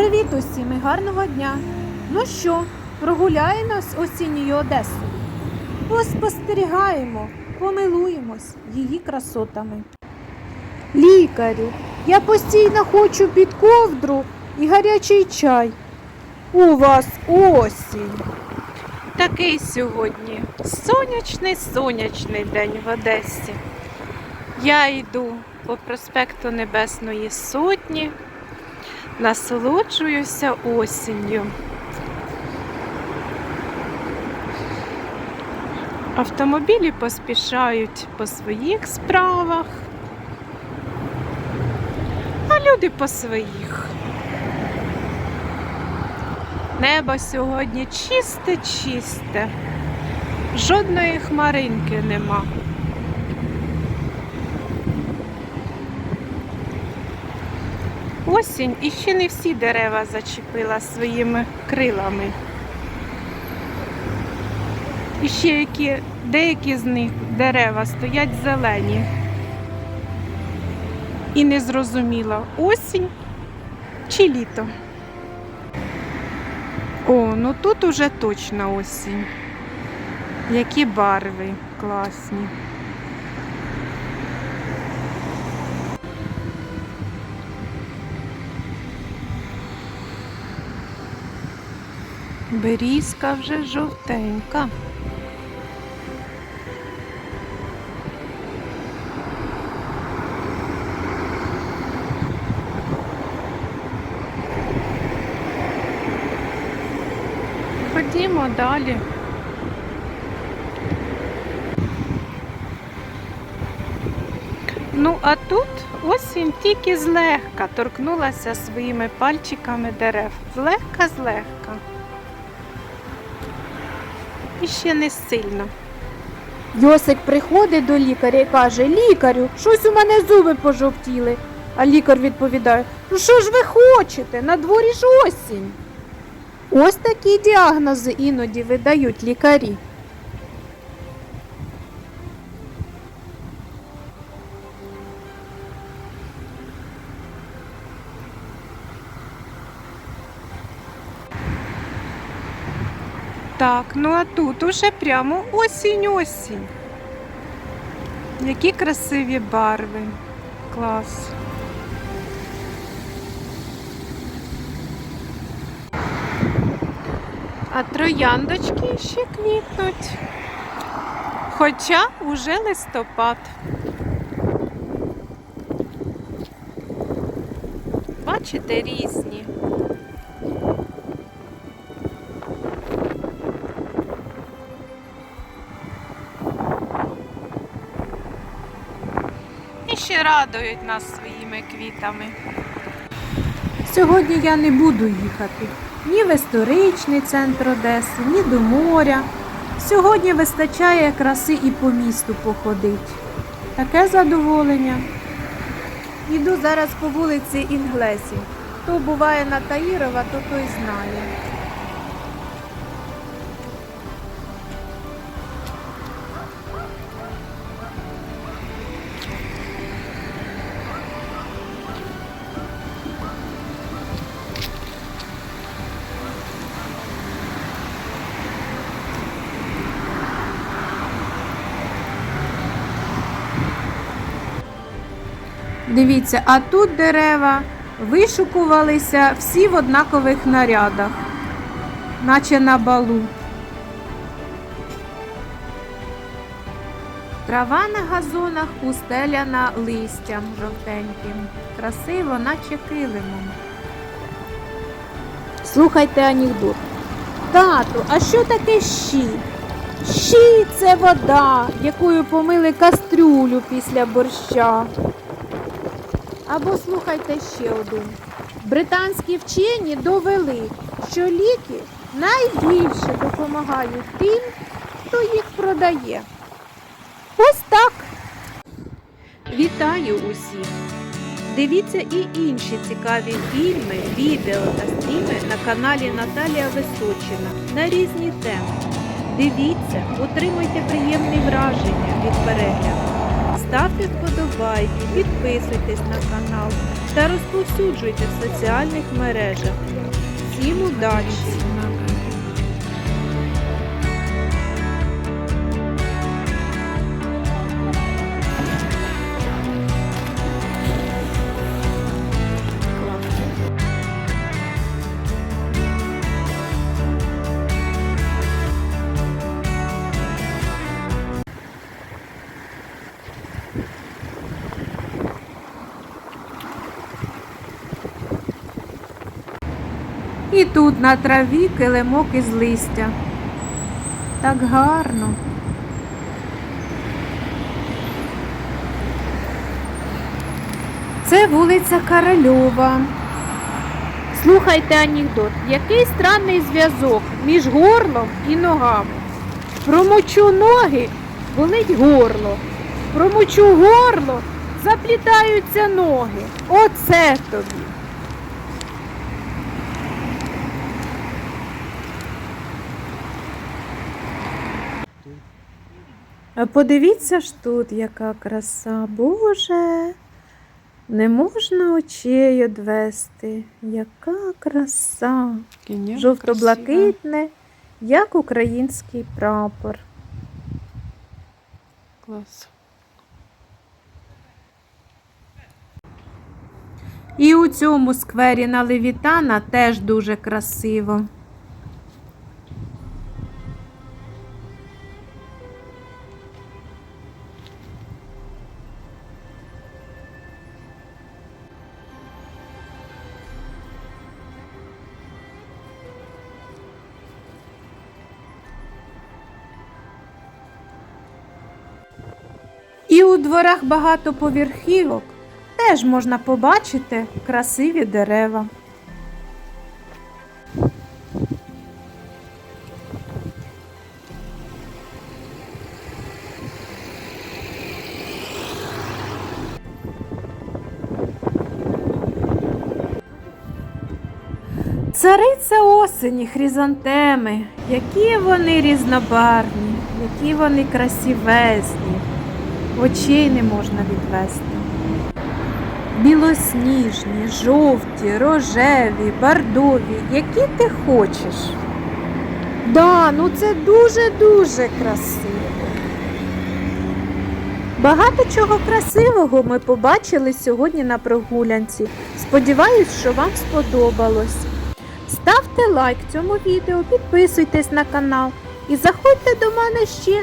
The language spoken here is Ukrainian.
Привіт усім і гарного дня! Ну що, прогуляємо з осінньою Одесою? Поспостерігаємо, помилуємось її красотами. Лікарю, я постійно хочу під ковдру і гарячий чай. У вас осінь. Такий сьогодні сонячний сонячний день в Одесі. Я йду по проспекту Небесної Сотні, насолоджуюся осінню. Автомобілі поспішають по своїх справах, а люди по своїх. Небо сьогодні чисте, чисте. Жодної хмаринки нема. Осінь і ще не всі дерева зачепила своїми крилами. І ще які, деякі з них дерева стоять зелені. І не зрозуміло, осінь чи літо. О, ну тут уже точно осінь. Які барви класні. Берізка вже жовтенька. Ходімо далі. Ну, а тут осінь тільки злегка торкнулася своїми пальчиками дерев. Злегка-злегка. І ще не сильно. Йосик приходить до лікаря і каже: Лікарю, щось у мене зуби пожовтіли. А лікар відповідає: Ну що ж ви хочете? На дворі ж осінь. Ось такі діагнози іноді видають лікарі. Так, ну а тут уже прямо осінь-осінь. Які красиві барви. Клас. А трояндочки ще квітнуть. Хоча уже листопад. Бачите, різні. Ще радують нас своїми квітами. Сьогодні я не буду їхати ні в історичний центр Одеси, ні до моря. Сьогодні вистачає краси і по місту походить. Таке задоволення. Іду зараз по вулиці Інглесів. Хто буває на Таїрова, то той знає. Дивіться, а тут дерева вишукувалися всі в однакових нарядах, наче на балу. Трава на газонах устеляна листям жовтеньким. Красиво, наче килимом. Слухайте анекдот. Тату, а що таке щі? Щі це вода, якою помили кастрюлю після борща. Або слухайте ще один. Британські вчені довели, що ліки найбільше допомагають тим, хто їх продає. Ось так. Вітаю усіх! Дивіться і інші цікаві фільми, відео та стріми на каналі Наталія Височина на різні теми. Дивіться, отримуйте приємні враження від перегляду. Ставте вподобайки, підписуйтесь на канал. та розповсюджуйте в соціальних мережах. Всім удачі! І тут на траві килимок із листя. Так гарно. Це вулиця Корольова. Слухайте анекдот. Який странний зв'язок між горлом і ногами? Промочу ноги, болить горло. Промочу горло, заплітаються ноги. Оце тобі. Подивіться ж тут, яка краса. Боже, не можна очей одвести. Яка краса. Жовто-блакитне, як український прапор. Клас. І у цьому сквері на Левітана теж дуже красиво. І у дворах багатоповерхівок теж можна побачити красиві дерева. Цариця осені, хризантеми, які вони різнобарвні, які вони красивезні, очей не можна відвести. Білосніжні, жовті, рожеві, бордові, які ти хочеш. Да, ну це дуже-дуже красиво. Багато чого красивого ми побачили сьогодні на прогулянці. Сподіваюсь, що вам сподобалось. Ставте лайк цьому відео, підписуйтесь на канал і заходьте до мене ще.